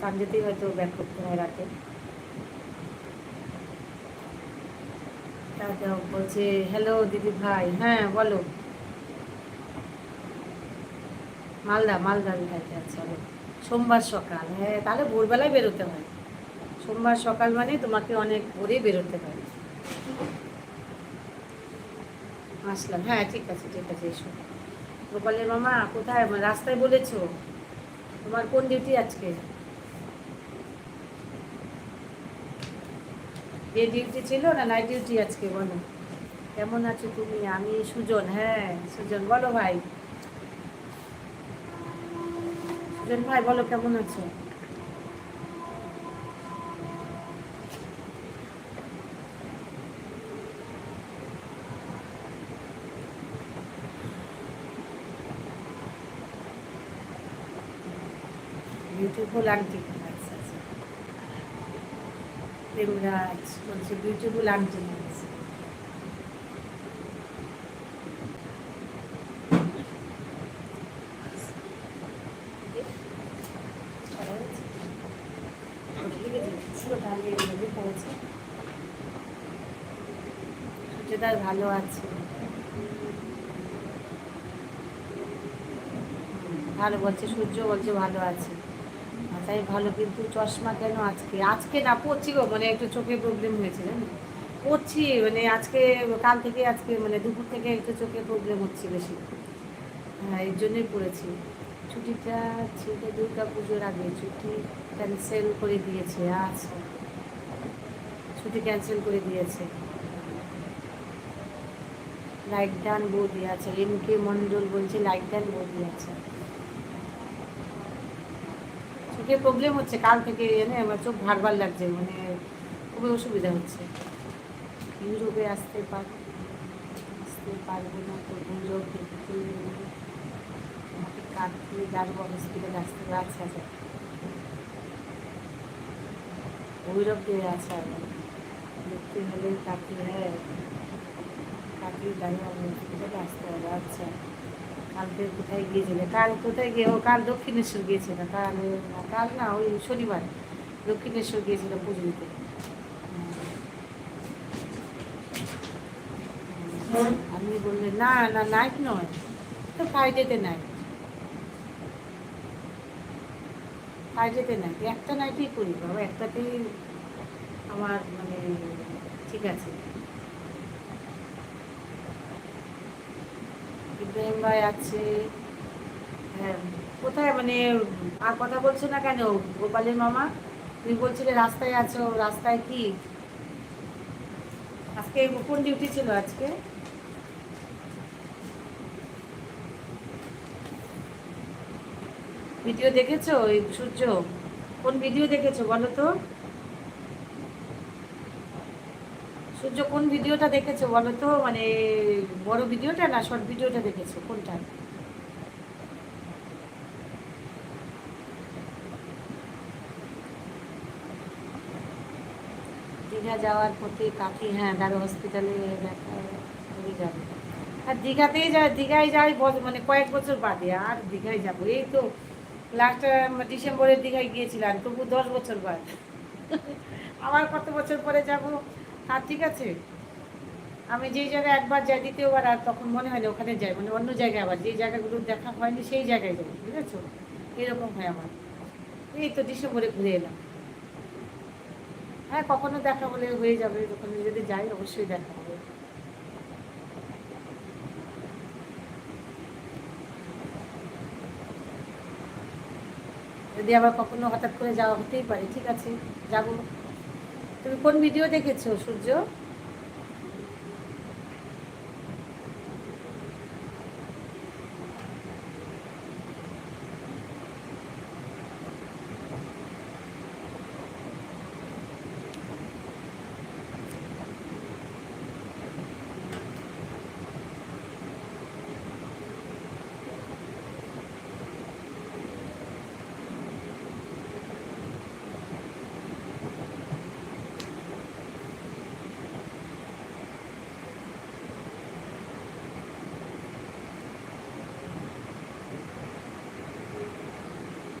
সানডেতেই হয়তো ব্যাক করতে হয় রাতে তারপর বলছে হ্যালো দিদি ভাই। হ্যাঁ বলো। মালদা মালদা বিহারিতে আচ্ছা। সোমবার সকাল। হ্যাঁ তাহলে ভোরবেলায় বেরোতে হয়। সোমবার সকাল মানে তোমাকে অনেক ভোরেই বেরোতে হয়। আসলাম। হ্যাঁ ঠিক আছে ঠিক আছে, এসো। গোপালের মামা, কোথায়? রাস্তায় বলেছ। তোমার কোন ডিউটি আজকে? ডে ডিউটি ছিল না নাইট ডিউটি আজকে বলো? কেমন আছো তুমি? আমি সুজন হ্যাঁ সুজন, বলো ভাই। সুজন ভাই, বলো কেমন আছো? বিউটিফুল আন্টি প্রেমরাজ বলছে বিউটিফুল আন্টি সূর্যদার ভালো আছে। ভালো বলছে সূর্য বলছে ভালো আছে। মাথায় ভালো, কিন্তু চশমা কেন আজকে? আজকে না পড়ছি গো মানে একটু চোখে প্রবলেম হয়েছে, জানো? পড়ছি মানে আজকে, কাল থেকে আজকে মানে দুপুর থেকে একটু চোখে প্রবলেম হচ্ছে বেশি। হ্যাঁ এই জন্যই পড়েছি ছুটিটা ছিল দুর্গা পুজোর আগে, ছুটি ক্যান্সেল করে দিয়েছে আচ্ছা ছুটি ক্যান্সেল করে দিয়েছে। লাইক ডান বৌদি আছে এম কে মন্ডল বলছে লাইক ডান বৌদি আছে চোখে প্রবলেম হচ্ছে, কাল থেকে এনে আমার চোখ ভারবার লাগছে মানে খুবই অসুবিধা হচ্ছে। ইউরোপে আসতে পার, আসতে পারব না তো দেখতে আমাকে দারুবা হসপিটালে আসতে হবে আচ্ছা আচ্ছা। ভৈরব দিয়ে আছে আমার দেখতে হলে কাকি হ্যাঁ কাকি দারুবা হসপিটালে আসতে হবে আচ্ছা। কালকে কোথায় গিয়েছিলে? কাল কোথায় গিয়ে ও কাল দক্ষিণেশ্বর গিয়েছিল। কাল কাল না, ওই শনিবার দক্ষিণেশ্বর গিয়েছিল পুজো দিতে। আপনি বললেন না না নাইট নয়। তো ফ্রাইডেতে নাইট ফ্রাইডেতে নাইট একটা নাইটেই করি বাবা। একটাতেই আমার মানে ঠিক আছে। ইব্রাহিম ভাই আছে। হ্যাঁ, কোথায়? মানে আর কথা বলছো না কেন গোপালের মামা? তুমি বলছিলে রাস্তায় আছো রাস্তায় কি? আজকে কোন ডিউটি ছিল আজকে? ভিডিও দেখেছ? সূর্য? কোন ভিডিও দেখেছ বলো তো? সূর্য কোন ভিডিওটা দেখেছ বলো তো? মানে বড় ভিডিওটা না শর্ট ভিডিওটা দেখেছ? কোনটা? দীঘা যাওয়ার পথে কাকি হ্যাঁ দারু হসপিটালে দেখা হয়ে যাবে। আর দীঘাতেই যা, দীঘায় যাই মানে কয়েক বছর বাদে আর দীঘায় যাব। এই তো লাস্ট ডিসেম্বরের দীঘায় গিয়েছিলাম, তবু দশ বছর বাদ। আবার কত বছর পরে যাব? আর ঠিক আছে। আমি যেই জায়গায় একবার যাই, দ্বিতীয়বার আর তখন মনে হয় না ওখানে যাই মানে অন্য জায়গায় আবার যেই জায়গাগুলো দেখা হয়নি সেই জায়গায় যাই বুঝেছ এরকম হয় আমার। এই তো ডিসেম্বরে ঘুরে এলাম। হ্যাঁ কখনো দেখা হলে হয়ে যাবে ওখানে যদি যাই অবশ্যই দেখা হবে। যদি আবার কখনো হঠাৎ করে যাওয়া হতেই পারে, ঠিক আছে? যাব। তুমি কোন ভিডিও দেখেছ সূর্য?